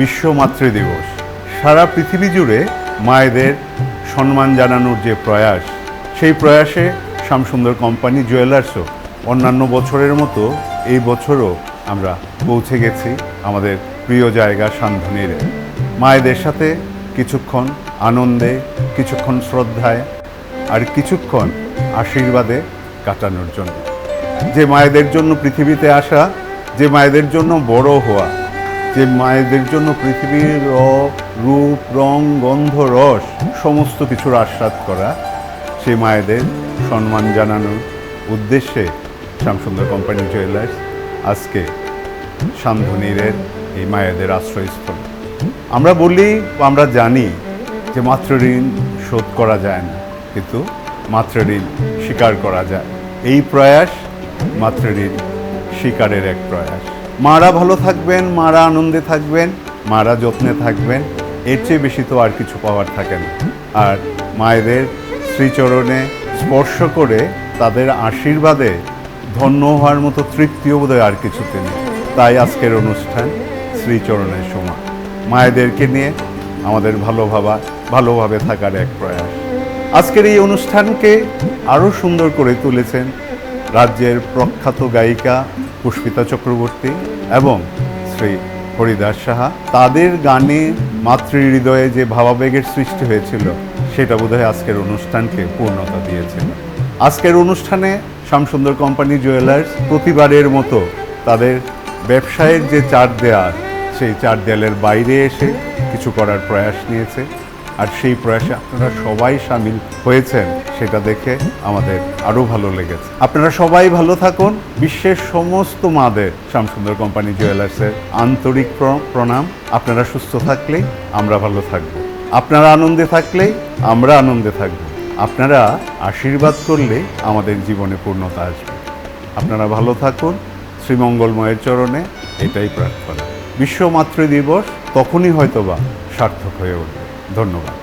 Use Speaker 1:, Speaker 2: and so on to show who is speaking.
Speaker 1: বিশ্ব মাতৃ দিবস। সারা পৃথিবী জুড়ে মায়েদের সম্মান জানানোর যে প্রয়াস, সেই প্রয়াসে শ্যামসুন্দর কোম্পানি জুয়েলার্সও অন্যান্য বছরের মতো এই বছরও আমরা পৌঁছে গেছি আমাদের প্রিয় জায়গা সান্ধ্বনীরে। মায়েদের সাথে কিছুক্ষণ আনন্দে, কিছুক্ষণ শ্রদ্ধায় আর কিছুক্ষণ আশীর্বাদে কাটানোর জন্য। যে মায়েদের জন্য পৃথিবীতে আসা, যে মায়েদের জন্য বড় হওয়া যে মায়েদের জন্য পৃথিবীর রূপ, রং, গন্ধ, রস সমস্ত কিছুর আস্বাদ করা সেই মায়েদের সম্মান জানানোর উদ্দেশ্যে শ্যামসুন্দর কোম্পানি জুয়েলার্স আজকে সামধনীরের এই মায়েদের আশ্রয়স্থল। আমরা বলি, আমরা জানি যে মাতৃ ঋণ শোধ করা যায় না, কিন্তু মাতৃ ঋণ স্বীকার করা যায়। এই প্রয়াস মাতৃ ঋণ স্বীকারের এক প্রয়াস। মারা ভালো থাকবেন, মারা আনন্দে থাকবেন, মারা যত্নে থাকবেন। এর চেয়ে বেশি তো আর কিছু পাওয়ার থাকে না। আর মায়েদের শ্রীচরণে স্পর্শ করে তাদের আশীর্বাদে ধন্য হওয়ার মতো তৃপ্তিও বোধহয় আর কিছুতে নেই। তাই আজকের অনুষ্ঠান শ্রীচরণের সময় মায়েদেরকে নিয়ে আমাদের ভালো ভাবা, ভালোভাবে থাকার এক প্রয়াস। আজকের এই অনুষ্ঠানকে আরও সুন্দর করে তুলেছেন রাজ্যের প্রখ্যাত গায়িকা পুষ্পিতা চক্রবর্তী এবং শ্রী হরিদাস সাহা, তাদের গানে মাতৃ হৃদয়ে যে ভাবাবেগের সৃষ্টি হয়েছিল, সেটা বোধহয় আজকের অনুষ্ঠানকে পূর্ণতা দিয়েছিল আজকের অনুষ্ঠানে শ্যামসুন্দর কোম্পানি জুয়েলার্স প্রতিবারের মতো তাদের ব্যবসায়ের যে চার দেয়াল, সেই চার দেয়ালের বাইরে এসে কিছু করার প্রয়াস নিয়েছে। আর সেই প্রয়াসে আপনারা সবাই সামিল হয়েছেন, সেটা দেখে আমাদের আরও ভালো লেগেছে। আপনারা সবাই ভালো থাকুন। বিশ্বের সমস্ত মাদের শ্যামসুন্দর কোম্পানি জুয়েলার্সের আন্তরিক প্র- প্রণাম। আপনারা সুস্থ থাকলেই আমরা ভালো থাকব। আপনারা আনন্দে থাকলেই আমরা আনন্দে থাকব। আপনারা আশীর্বাদ করলে আমাদের জীবনে পূর্ণতা আসবে। আপনারা ভালো থাকুন। শ্রীমঙ্গলময়ের চরণে এটাই প্রার্থনা। বিশ্ব মাতৃ দিবস তখনই হয়তোবা সার্থক হয়ে উঠবে। ধন্যবাদ।